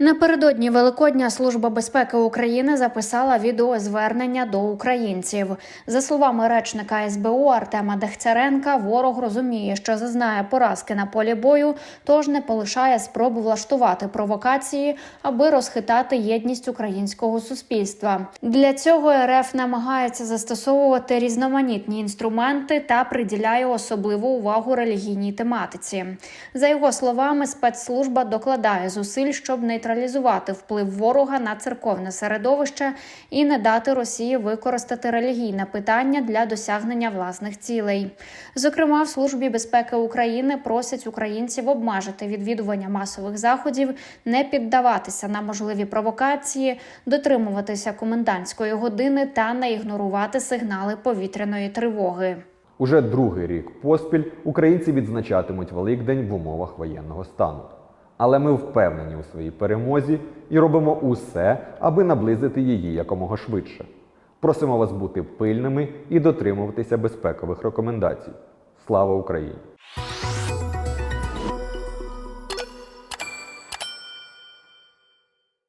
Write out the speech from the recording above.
Напередодні Великодня Служба безпеки України записала відеозвернення до українців. За словами речника СБУ Артема Дехцяренка, ворог розуміє, що зазнає поразки на полі бою, тож не полишає спроб влаштувати провокації, аби розхитати єдність українського суспільства. Для цього РФ намагається застосовувати різноманітні інструменти та приділяє особливу увагу релігійній тематиці. За його словами, спецслужба докладає зусиль, щоб нейтралізувати вплив ворога на церковне середовище і не дати Росії використати релігійне питання для досягнення власних цілей. Зокрема, в службі безпеки України просять українців обмежити відвідування масових заходів, не піддаватися на можливі провокації, дотримуватися комендантської години та не ігнорувати сигнали повітряної тривоги. Уже другий рік поспіль українці відзначатимуть Великдень в умовах воєнного стану. Але ми впевнені у своїй перемозі і робимо усе, аби наблизити її якомога швидше. Просимо вас бути пильними і дотримуватися безпекових рекомендацій. Слава Україні!